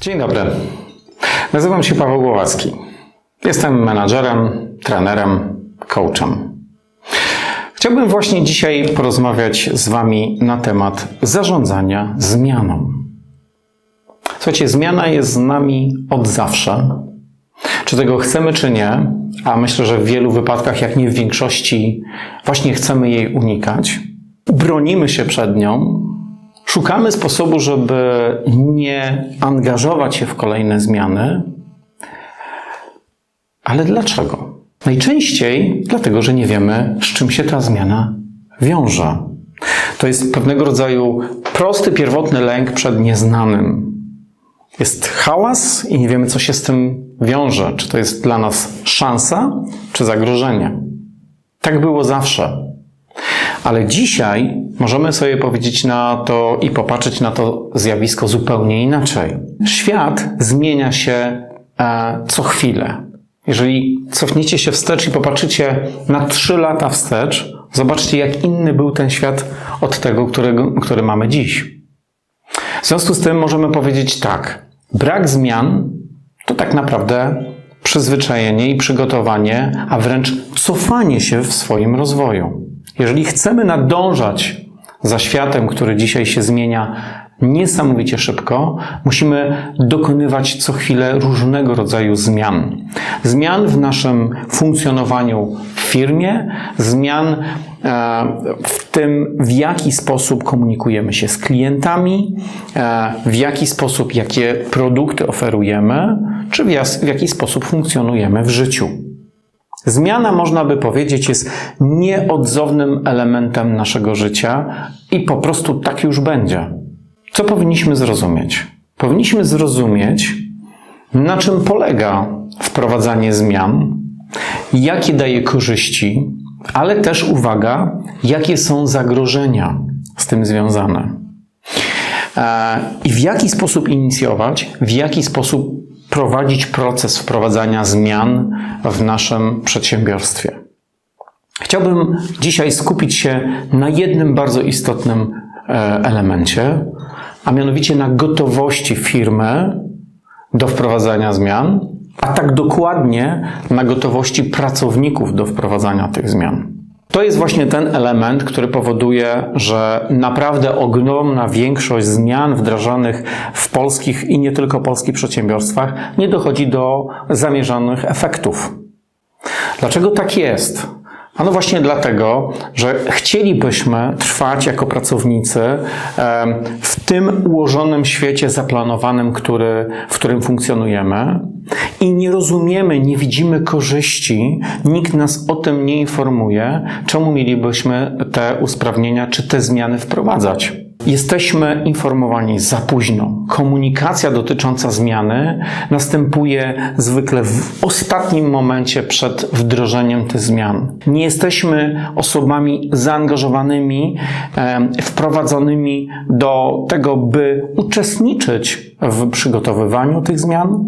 Dzień dobry. Nazywam się Paweł Głowacki. Jestem menadżerem, trenerem, coachem. Chciałbym właśnie dzisiaj porozmawiać z Wami na temat zarządzania zmianą. Słuchajcie, zmiana jest z nami od zawsze. Czy tego chcemy, czy nie, a myślę, że w wielu wypadkach, jak nie w większości, właśnie chcemy jej unikać. Bronimy się przed nią, Szukamy sposobu, żeby nie angażować się w kolejne zmiany. Ale dlaczego? Najczęściej dlatego, że nie wiemy, z czym się ta zmiana wiąże. To jest pewnego rodzaju prosty, pierwotny lęk przed nieznanym. Jest hałas i nie wiemy, co się z tym wiąże. Czy to jest dla nas szansa, czy zagrożenie. Tak było zawsze. Ale dzisiaj możemy sobie powiedzieć na to i popatrzeć na to zjawisko zupełnie inaczej. Świat zmienia się e, co chwilę. Jeżeli cofniecie się wstecz i popatrzycie na trzy lata wstecz, zobaczcie, jak inny był ten świat od tego, którego, który mamy dziś. W związku z tym możemy powiedzieć tak: brak zmian to tak naprawdę przyzwyczajenie i przygotowanie, a wręcz cofanie się w swoim rozwoju. Jeżeli chcemy nadążać za światem, który dzisiaj się zmienia niesamowicie szybko, musimy dokonywać co chwilę różnego rodzaju zmian. Zmian w naszym funkcjonowaniu w firmie, zmian e, w tym, w jaki sposób komunikujemy się z klientami, e, w jaki sposób, jakie produkty oferujemy, czy w jaki sposób funkcjonujemy w życiu. Zmiana, można by powiedzieć, jest nieodzownym elementem naszego życia i po prostu tak już będzie. Co powinniśmy zrozumieć? Powinniśmy zrozumieć, na czym polega wprowadzanie zmian, jakie daje korzyści, ale też uwaga, jakie są zagrożenia z tym związane. E, I w jaki sposób inicjować, w jaki sposób prowadzić proces wprowadzania zmian w naszym przedsiębiorstwie. Chciałbym dzisiaj skupić się na jednym bardzo istotnym e, elemencie, a mianowicie na gotowości firmy do wprowadzania zmian, a tak dokładnie na gotowości pracowników do wprowadzania tych zmian. To jest właśnie ten element, który powoduje, że naprawdę ogromna większość zmian wdrażanych w polskich i nie tylko polskich przedsiębiorstwach nie dochodzi do zamierzonych efektów. Dlaczego tak jest? Ano właśnie dlatego, że chcielibyśmy trwać jako pracownicy w tym ułożonym świecie zaplanowanym, który, w którym funkcjonujemy i nie rozumiemy, nie widzimy korzyści, nikt nas o tym nie informuje, czemu mielibyśmy te usprawnienia czy te zmiany wprowadzać. Jesteśmy informowani za późno. Komunikacja dotycząca zmiany następuje zwykle w ostatnim momencie przed wdrożeniem tych zmian. Nie jesteśmy osobami zaangażowanymi, wprowadzonymi do tego, by uczestniczyć w przygotowywaniu tych zmian,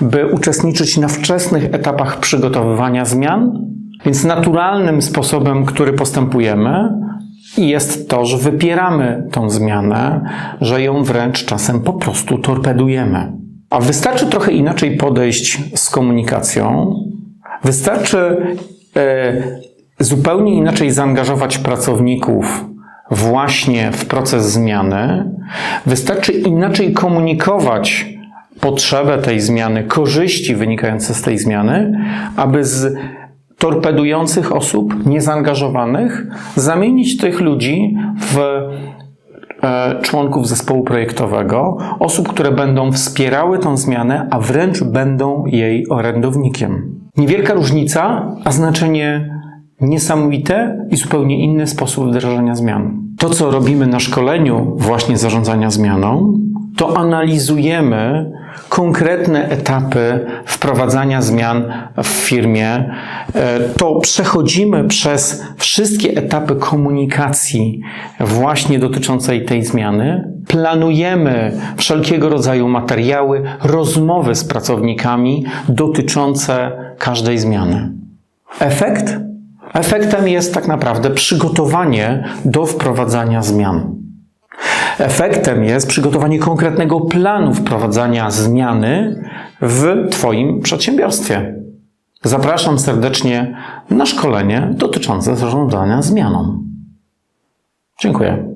by uczestniczyć na wczesnych etapach przygotowywania zmian. Więc naturalnym sposobem, który postępujemy, jest to, że wypieramy tą zmianę, że ją wręcz czasem po prostu torpedujemy. A wystarczy trochę inaczej podejść z komunikacją, wystarczy e, zupełnie inaczej zaangażować pracowników właśnie w proces zmiany, wystarczy inaczej komunikować potrzebę tej zmiany, korzyści wynikające z tej zmiany, aby z torpedujących osób, niezaangażowanych, zamienić tych ludzi w e, członków zespołu projektowego, osób, które będą wspierały tą zmianę, a wręcz będą jej orędownikiem. Niewielka różnica, a znaczenie niesamowite i zupełnie inny sposób wdrażania zmian. To, co robimy na szkoleniu właśnie zarządzania zmianą, to analizujemy konkretne etapy wprowadzania zmian w firmie, e, to przechodzimy przez wszystkie etapy komunikacji właśnie dotyczącej tej zmiany. Planujemy wszelkiego rodzaju materiały, rozmowy z pracownikami dotyczące każdej zmiany. Efekt? Efektem jest tak naprawdę przygotowanie do wprowadzania zmian. Efektem jest przygotowanie konkretnego planu wprowadzania zmiany w Twoim przedsiębiorstwie. Zapraszam serdecznie na szkolenie dotyczące zarządzania zmianą. Dziękuję.